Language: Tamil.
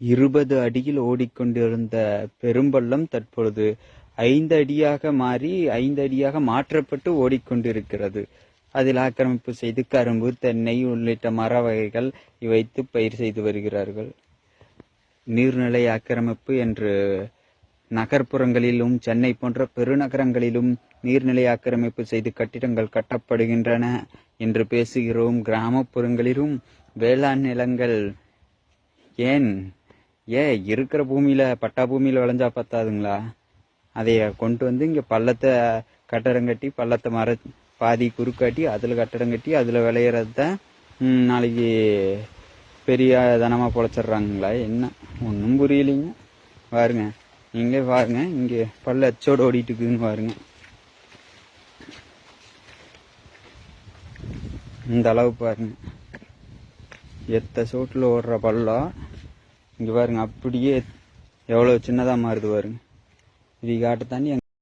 இருபது அடியில் ஓடிக்கொண்டிருந்த பெரும்பள்ளம் தற்பொழுது ஐந்து அடியாக மாறி ஐந்து அடியாக மாற்றப்பட்டு ஓடிக்கொண்டிருக்கிறது. அதில் ஆக்கிரமிப்பு செய்து கரும்பு தென்னை உள்ளிட்ட மர வகைகள் வைத்து பயிர் செய்து வருகிறார்கள். நீர்நிலை ஆக்கிரமிப்பு என்று நகர்ப்புறங்களிலும் சென்னை போன்ற பெருநகரங்களிலும் நீர்நிலை ஆக்கிரமிப்பு செய்து கட்டிடங்கள் கட்டப்படுகின்றன என்று பேசுகிறோம். கிராமப்புறங்களிலும் வேளாண் நிலங்கள் ஏன் ஏ இருக்கிற பூமியில் பட்டா பூமியில் விளைஞ்சா பத்தாதுங்களா? அதைய கொண்டு வந்து இங்கே பள்ளத்தை கட்டடம் கட்டி பள்ளத்தை மர பாதி குறுக்காட்டி அதில் கட்டடம் கட்டி அதில் விளையிறது தான் நாளைக்கு பெரிய தனமாக பொழைச்சிட்றாங்களா? என்ன? ஒன்றும் புரியலைங்க. பாருங்க நீங்களே பாருங்க இங்கே பல்ல அச்சோடு ஓடிட்டு இருக்குதுன்னு பாருங்க. இந்த அளவு பாருங்க. எத்த சோட்டில் ஓடுற பள்ளம். இங்கே பாருங்க அப்படியே எவ்வளோ சின்னதாக மாறுது பாருங்க. இது காட்டு தாண்டி